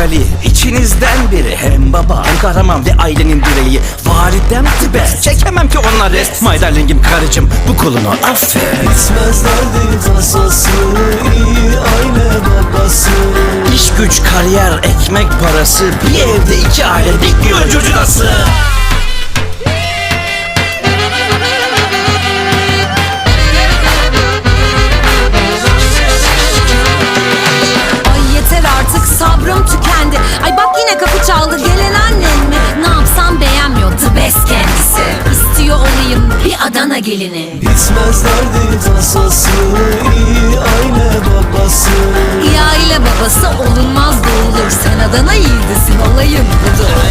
Ali içinizden biri. Hem baba hem kahraman ve ailenin direği. Validem best Çekemem ki onları My darlingim karıcım bu kulunu affet. Bitmezlerdi tasası iyi aile babası. İş güç kariyer ekmek parası. Bir evde iki aile bekliyor çocuğası Ay Yine kapı çaldı. Gelen annem mi? Ne yapsam beğenmiyor the kendisi İstiyor olayım bir Adana gelini. Bitmezlerdi tasası iyi aile babası. İyi aile babası olunmaz doğulur Sen Adana yiğidisin olayım budur.